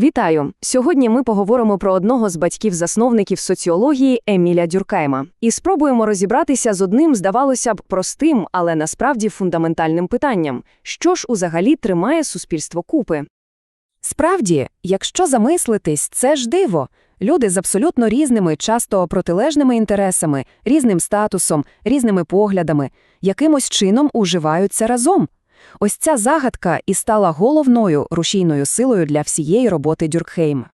Вітаю! Сьогодні ми поговоримо про одного з батьків-засновників соціології Еміля Дюркайма і спробуємо розібратися з одним, здавалося б, простим, але насправді фундаментальним питанням: що ж узагалі тримає суспільство купи? Справді, якщо замислитись, це ж диво. Люди з абсолютно різними, часто протилежними інтересами, різним статусом, різними поглядами, якимось чином уживаються разом. Ось ця загадка і стала головною рушійною силою для всієї роботи Дюркхейма.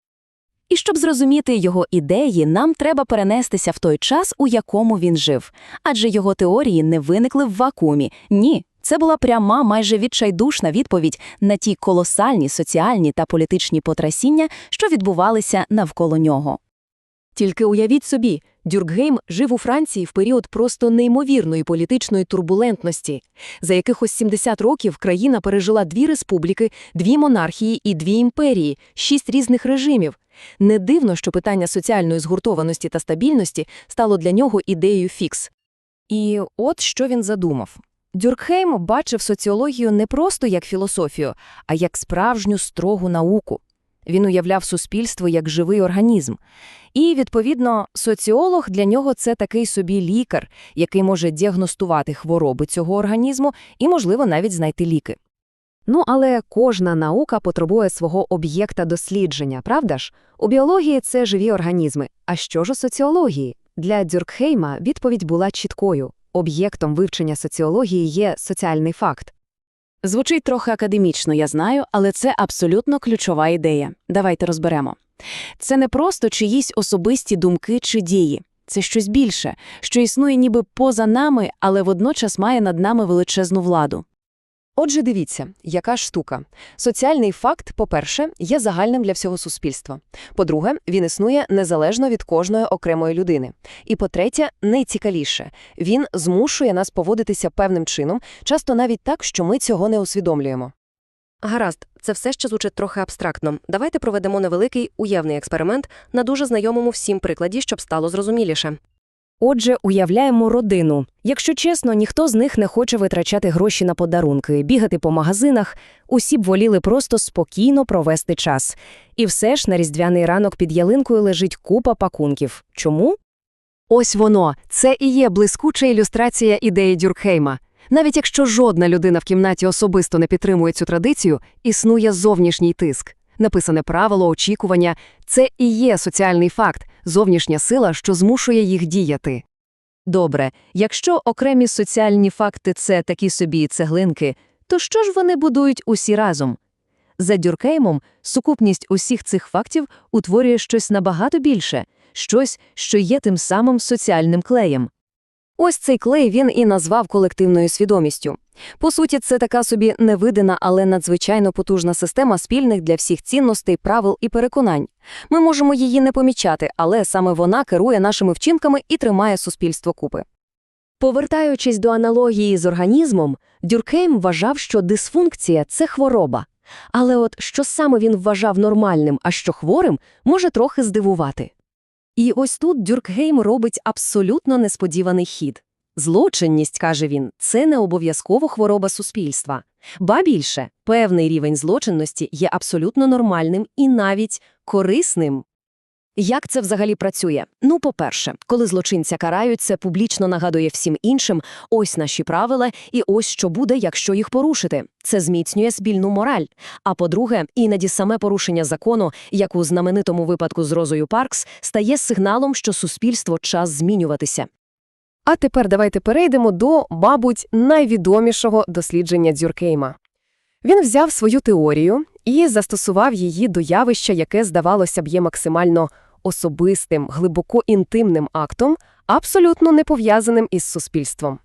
І щоб зрозуміти його ідеї, нам треба перенестися в той час, у якому він жив. Адже його теорії не виникли в вакуумі. Ні, це була пряма, майже відчайдушна відповідь на ті колосальні соціальні та політичні потрясіння, що відбувалися навколо нього. Тільки уявіть собі, Дюркгейм жив у Франції в період просто неймовірної політичної турбулентності. За якихось 70 років країна пережила дві республіки, дві монархії і дві імперії, шість різних режимів. Не дивно, що питання соціальної згуртованості та стабільності стало для нього ідеєю фікс. І от що він задумав. Дюркхейм бачив соціологію не просто як філософію, а як справжню строгу науку. Він уявляв суспільство як живий організм. І, відповідно, соціолог для нього це такий собі лікар, який може діагностувати хвороби цього організму і, можливо, навіть знайти ліки. Ну, але кожна наука потребує свого об'єкта дослідження, правда ж? У біології це живі організми. А що ж у соціології? Для Дюркхейма відповідь була чіткою. Об'єктом вивчення соціології є соціальний факт. Звучить трохи академічно, я знаю, але це абсолютно ключова ідея. Давайте розберемо. Це не просто чиїсь особисті думки чи дії. Це щось більше, що існує ніби поза нами, але водночас має над нами величезну владу. Отже, дивіться, яка ж штука. Соціальний факт, по-перше, є загальним для всього суспільства. По-друге, він існує незалежно від кожної окремої людини. І по-третє, найцікавіше, він змушує нас поводитися певним чином, часто навіть так, що ми цього не усвідомлюємо. Гаразд, це все ще звучить трохи абстрактно. Давайте проведемо невеликий уявний експеримент на дуже знайомому всім прикладі, щоб стало зрозуміліше. Отже, уявляємо родину. Якщо чесно, ніхто з них не хоче витрачати гроші на подарунки, бігати по магазинах, усі б воліли просто спокійно провести час. І все ж на різдвяний ранок під ялинкою лежить купа пакунків. Чому? Ось воно. Це і є блискуча ілюстрація ідеї Дюркхейма. Навіть якщо жодна людина в кімнаті особисто не підтримує цю традицію, існує зовнішній тиск. Написане правило, очікування це і є соціальний факт, зовнішня сила, що змушує їх діяти. Добре, якщо окремі соціальні факти це такі собі цеглинки, то що ж вони будують усі разом? За Дюркеймом сукупність усіх цих фактів утворює щось набагато більше, щось, що є тим самим соціальним клеєм. Ось цей клей він і назвав колективною свідомістю. По суті, це така собі невидана, але надзвичайно потужна система спільних для всіх цінностей, правил і переконань. Ми можемо її не помічати, але саме вона керує нашими вчинками і тримає суспільство купи. Повертаючись до аналогії з організмом, Дюркейм вважав, що дисфункція це хвороба. Але от що саме він вважав нормальним, а що хворим, може трохи здивувати. І ось тут Дюркгейм робить абсолютно несподіваний хід. Злочинність, каже він, це не обов'язково хвороба суспільства. Ба більше, певний рівень злочинності є абсолютно нормальним і навіть корисним. Як це взагалі працює? Ну, по-перше, коли злочинця карають, це публічно нагадує всім іншим ось наші правила і ось що буде, якщо їх порушити. Це зміцнює спільну мораль. А по-друге, іноді саме порушення закону, як у знаменитому випадку з Розою Паркс, стає сигналом, що суспільство час змінюватися. А тепер давайте перейдемо до, мабуть, найвідомішого дослідження Дзюркейма. Він взяв свою теорію і застосував її до явища, яке, здавалося б, є максимально особистим, глибоко інтимним актом, абсолютно не пов'язаним із суспільством.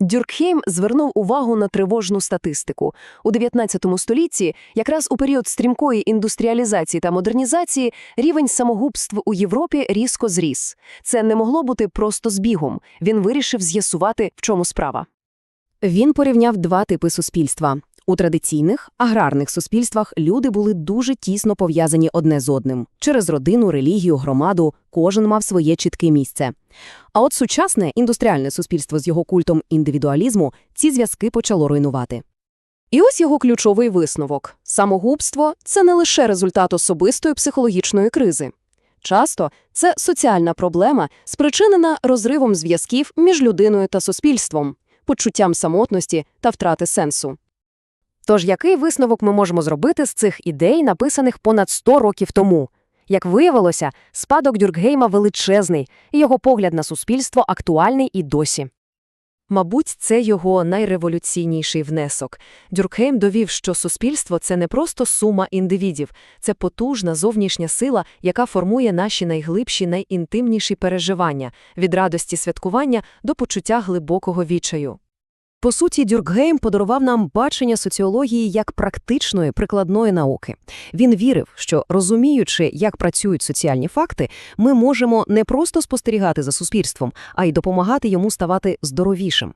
Дюркхейм звернув увагу на тривожну статистику. У 19 столітті, якраз у період стрімкої індустріалізації та модернізації, рівень самогубств у Європі різко зріс. Це не могло бути просто збігом. Він вирішив з'ясувати, в чому справа. Він порівняв два типи суспільства. У традиційних, аграрних суспільствах люди були дуже тісно пов'язані одне з одним. Через родину, релігію, громаду кожен мав своє чітке місце. А от сучасне індустріальне суспільство з його культом індивідуалізму ці зв'язки почало руйнувати. І ось його ключовий висновок. Самогубство – це не лише результат особистої психологічної кризи. Часто це соціальна проблема, спричинена розривом зв'язків між людиною та суспільством, почуттям самотності та втрати сенсу. Тож який висновок ми можемо зробити з цих ідей, написаних понад 100 років тому? Як виявилося, спадок Дюркгейма величезний, і його погляд на суспільство актуальний і досі. Мабуть, це його найреволюційніший внесок. Дюркгейм довів, що суспільство – це не просто сума індивідів, це потужна зовнішня сила, яка формує наші найглибші, найінтимніші переживання – від радості святкування до почуття глибокого відчаю. По суті, Дюркгейм подарував нам бачення соціології як практичної, прикладної науки. Він вірив, що, розуміючи, як працюють соціальні факти, ми можемо не просто спостерігати за суспільством, а й допомагати йому ставати здоровішим.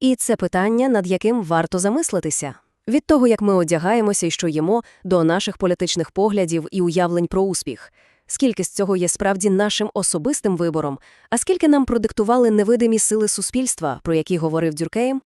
І це питання, над яким варто замислитися. Від того, як ми одягаємося і що їмо, до наших політичних поглядів і уявлень про успіх. Скільки з цього є справді нашим особистим вибором, а скільки нам продиктували невидимі сили суспільства, про які говорив Дюркейм?